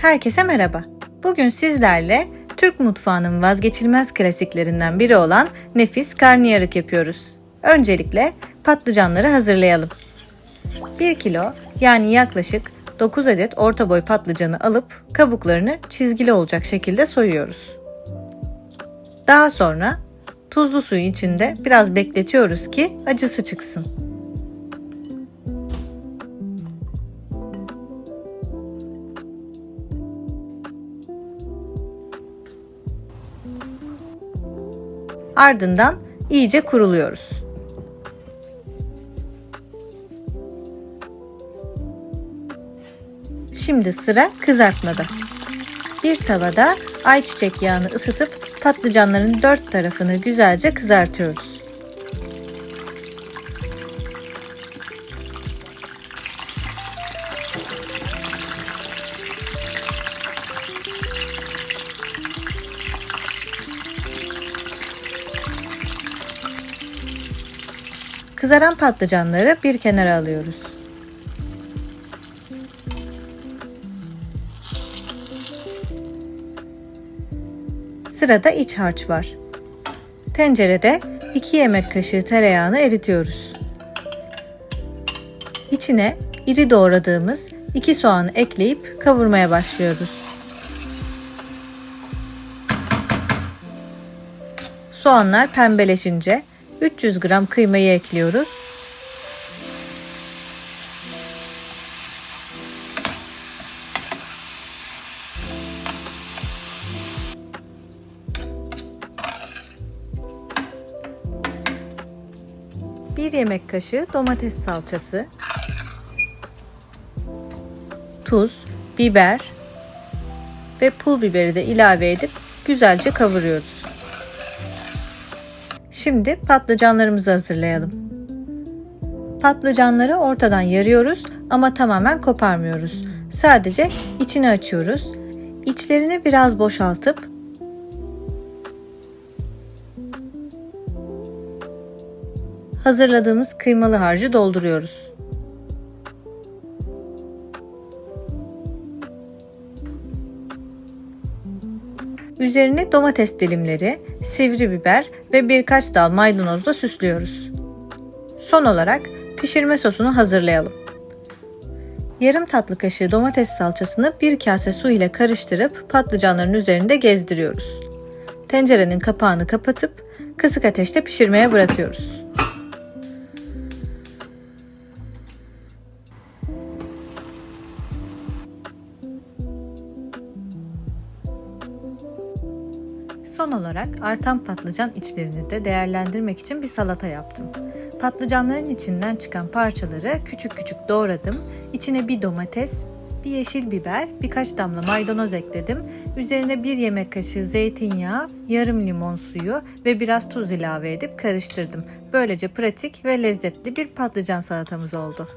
Herkese merhaba. Bugün sizlerle Türk mutfağının vazgeçilmez klasiklerinden biri olan nefis karnıyarık yapıyoruz. Öncelikle patlıcanları hazırlayalım. 1 kilo yani yaklaşık 9 adet orta boy patlıcanı alıp kabuklarını çizgili olacak şekilde soyuyoruz. Daha sonra tuzlu suyu içinde biraz bekletiyoruz ki acısı çıksın. Ardından iyice kuruluyoruz. Şimdi sıra kızartmada. Bir tavada ayçiçek yağını ısıtıp patlıcanların dört tarafını güzelce kızartıyoruz. Kızaran patlıcanları bir kenara alıyoruz. Sırada iç harç var. Tencerede 2 yemek kaşığı tereyağını eritiyoruz. İçine iri doğradığımız 2 soğanı ekleyip kavurmaya başlıyoruz. Soğanlar pembeleşince 300 gram kıymayı ekliyoruz. Bir yemek kaşığı domates salçası, tuz, biber ve pul biberi de ilave edip güzelce kavuruyoruz. Şimdi patlıcanlarımızı hazırlayalım. Patlıcanları ortadan yarıyoruz ama tamamen koparmıyoruz. Sadece içini açıyoruz. İçlerini biraz boşaltıp hazırladığımız kıymalı harcı dolduruyoruz. Üzerini domates dilimleri, sivri biber ve birkaç dal maydanozla süslüyoruz. Son olarak pişirme sosunu hazırlayalım. Yarım tatlı kaşığı domates salçasını bir kase su ile karıştırıp patlıcanların üzerinde gezdiriyoruz. Tencerenin kapağını kapatıp kısık ateşte pişirmeye bırakıyoruz. Son olarak artan patlıcan içlerini de değerlendirmek için bir salata yaptım. Patlıcanların içinden çıkan parçaları küçük küçük doğradım. İçine bir domates, bir yeşil biber, birkaç damla maydanoz ekledim. Üzerine bir yemek kaşığı zeytinyağı, yarım limon suyu ve biraz tuz ilave edip karıştırdım. Böylece pratik ve lezzetli bir patlıcan salatamız oldu.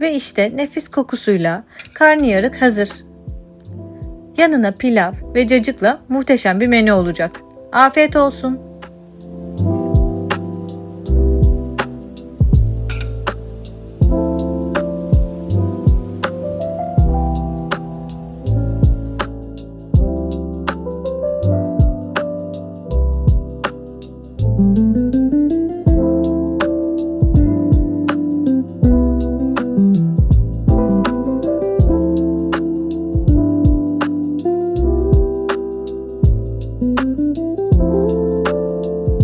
Ve işte nefis kokusuyla karnıyarık hazır. Yanına pilav ve cacıkla muhteşem bir menü olacak. Afiyet olsun.